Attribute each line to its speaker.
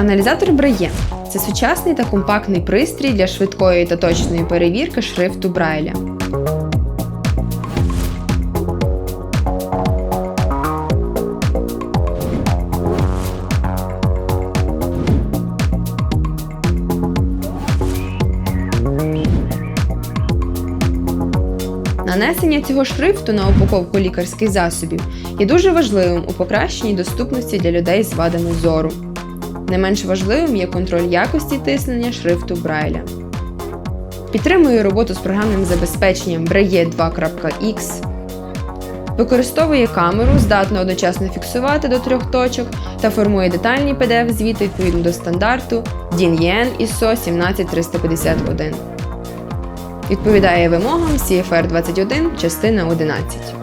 Speaker 1: Аналізатор Braille – це сучасний та компактний пристрій для швидкої та точної перевірки шрифту Брайля. Нанесення цього шрифту на упаковку лікарських засобів є дуже важливим у покращенні доступності для людей з вадами зору. Не менш важливим є контроль якості тиснення шрифту Брайля. Підтримує роботу з програмним забезпеченням Braille 2.x. Використовує камеру, здатну одночасно фіксувати до трьох точок та формує детальні PDF-звіти відповідно до стандарту DIN EN ISO 17351. Відповідає вимогам CFR 21, частина 11.